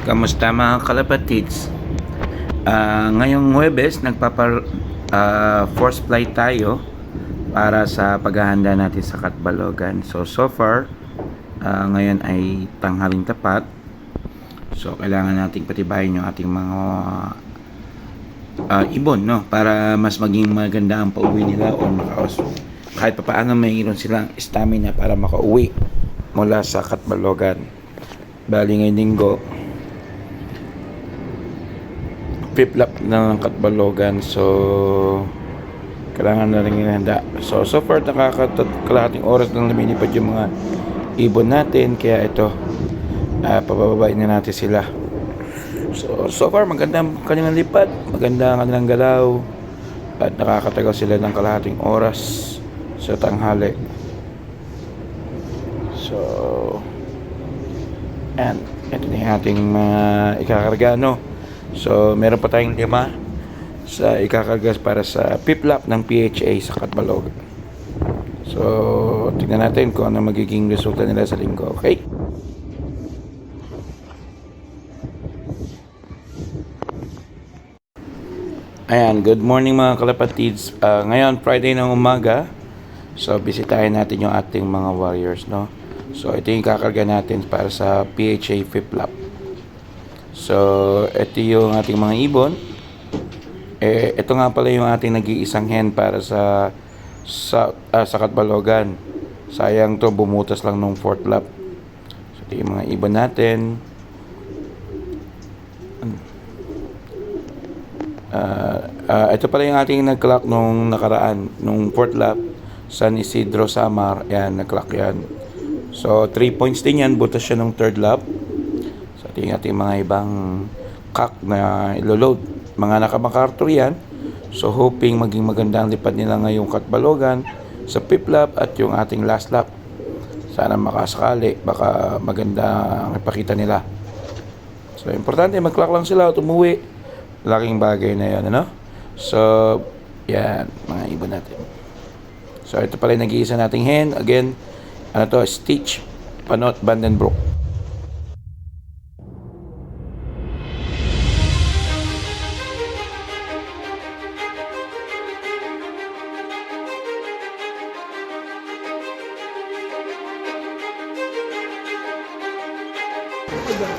Kamusta mga kalapatids? Ah, ngayong Huwebes, nagpapa ah, force flight tayo para sa paghahanda natin sa Katbalogan. So, so far, ah, ngayon ay tanghaling tapat. So, kailangan nating patibayin yung ating mga ah, ibon, no? Para mas maging maganda ang pauwi nila o makaos. Kahit pa paano mayroon silang stamina para makauwi mula sa Katbalogan. Bali ngayong linggo, flip-flop na ng Katbalogan. So, kailangan na rin handa. So, so far, nakakalahating oras lang lumilipad yung mga ibon natin. Kaya ito, uh, pabababain na natin sila. So, so far, maganda ang kanilang lipad. Maganda ang kanilang galaw. At nakakatagal sila ng kalahating oras sa tanghali. So, and ito na yung ating mga ikakarga, no? So, meron pa tayong lima sa ikakarga para sa piplap ng PHA sa Katbalog. So, tingnan natin kung ano magiging resulta nila sa linggo, okay? Ayan, good morning mga kalapatids. Ah, ngayon, Friday ng umaga. So, bisitahin natin yung ating mga warriors, no? So, ito yung kakarga natin para sa PHA Fiplap. So, ito yung ating mga ibon. Eh, ito nga pala yung ating nag-iisang hen para sa sa, ah, sa Katbalogan. Sayang to, bumutas lang nung fourth lap. So, ito yung mga ibon natin. Ah, ah, ito pala yung ating nag-clock nung nakaraan, nung fourth lap, San Isidro Samar, yan, nag-clock yan. So, 3 points din yan, butas siya nung third lap. Ito yung ating mga ibang kak na ilo-load. Mga nakamakartor yan. So, hoping maging maganda ang lipad nila ngayong katbalogan sa fifth lap at yung ating last lap. Sana makasakali, baka maganda ang ipakita nila. So, importante, mag-clock lang sila at umuwi. Laking bagay na yan, ano? So, yan, mga ibon natin. So, ito pala yung nag-iisa nating hen. Again, ano to, Stitch, Panot, Vandenbroek. Itu yang.